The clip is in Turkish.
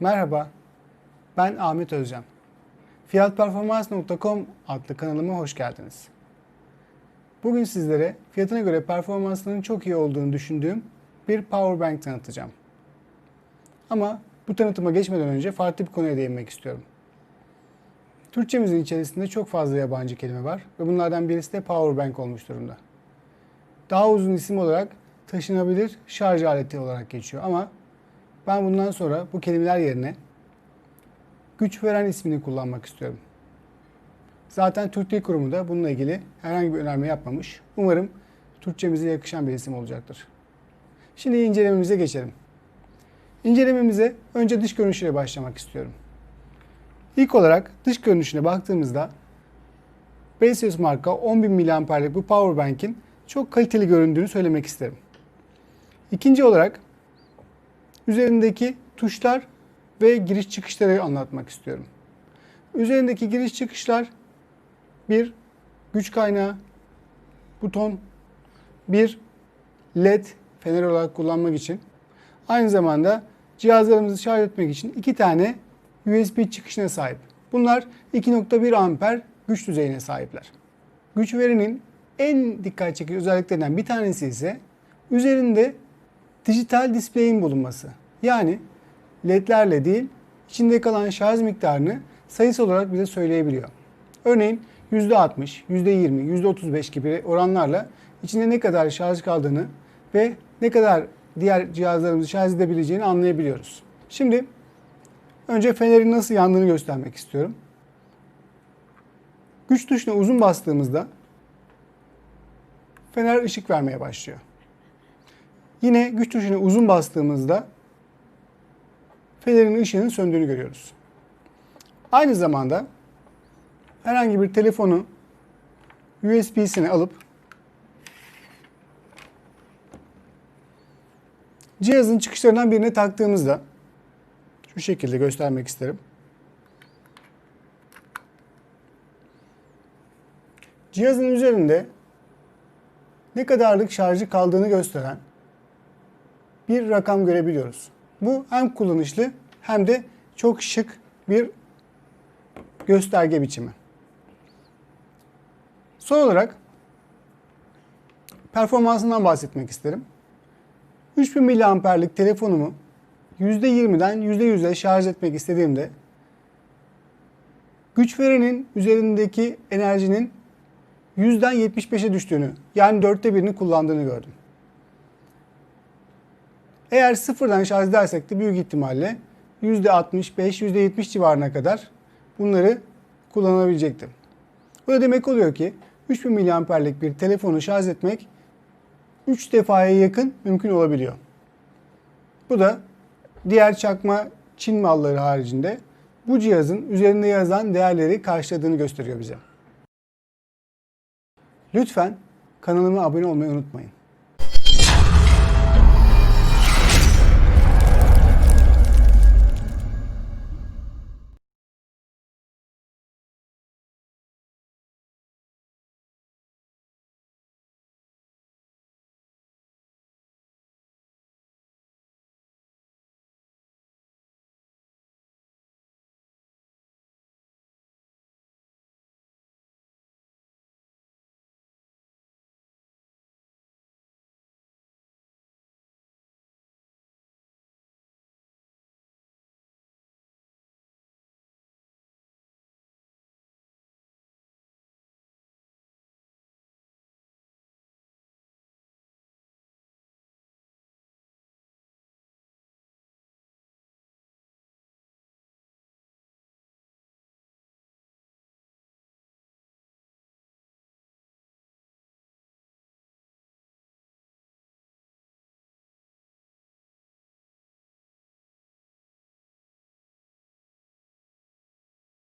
Merhaba, ben Ahmet Özcan. Fiyatperformans.com adlı kanalıma hoş geldiniz. Bugün sizlere fiyatına göre performansının çok iyi olduğunu düşündüğüm bir power bank tanıtacağım. Ama bu tanıtıma geçmeden önce farklı bir konuya değinmek istiyorum. Türkçemizin içerisinde çok fazla yabancı kelime var ve bunlardan birisi de power bank olmuş durumda. Daha uzun isim olarak taşınabilir şarj aleti olarak geçiyor ama ben bundan sonra bu kelimeler yerine güç veren ismini kullanmak istiyorum. Zaten Türk Dil Kurumu da bununla ilgili herhangi bir önerme yapmamış. Umarım Türkçemize yakışan bir isim olacaktır. Şimdi incelememize geçelim. İncelememize önce dış görünüşüyle başlamak istiyorum. İlk olarak dış görünüşüne baktığımızda Basius marka 10.000 mAh'lik bu powerbank'in çok kaliteli göründüğünü söylemek isterim. İkinci olarak üzerindeki tuşlar ve giriş çıkışları anlatmak istiyorum. Üzerindeki giriş çıkışlar bir güç kaynağı, buton, bir led fener olarak kullanmak için. Aynı zamanda cihazlarımızı şarj etmek için iki tane USB çıkışına sahip. Bunlar 2.1 amper güç düzeyine sahipler. Güç verinin en dikkat çekici özelliklerinden bir tanesi ise üzerinde dijital display'in bulunması. Yani ledlerle değil, içinde kalan şarj miktarını sayısal olarak bize söyleyebiliyor. Örneğin %60, %20, %35 gibi oranlarla içinde ne kadar şarj kaldığını ve ne kadar diğer cihazlarımızı şarj edebileceğini anlayabiliyoruz. Şimdi önce fenerin nasıl yandığını göstermek istiyorum. Güç tuşuna uzun bastığımızda fener ışık vermeye başlıyor. Yine güç tuşuna uzun bastığımızda fenerin ışığının söndüğünü görüyoruz. Aynı zamanda herhangi bir telefonu USB'sini alıp cihazın çıkışlarından birine taktığımızda şu şekilde göstermek isterim. Cihazın üzerinde ne kadarlık şarjı kaldığını gösteren bir rakam görebiliyoruz. Bu hem kullanışlı hem de çok şık bir gösterge biçimi. Son olarak performansından bahsetmek isterim. 3000 mAh'lik telefonumu %20'den %100'e şarj etmek istediğimde güç verenin üzerindeki enerjinin 100'den 75'e düştüğünü yani dörtte birini kullandığını gördüm. Eğer sıfırdan şarj edersek de büyük ihtimalle %65, %70 civarına kadar bunları kullanabilecektim. Bu da demek oluyor ki 3000 mAh'lik bir telefonu şarj etmek 3 defaya yakın mümkün olabiliyor. Bu da diğer çakma Çin malları haricinde bu cihazın üzerinde yazan değerleri karşıladığını gösteriyor bize. Lütfen kanalıma abone olmayı unutmayın.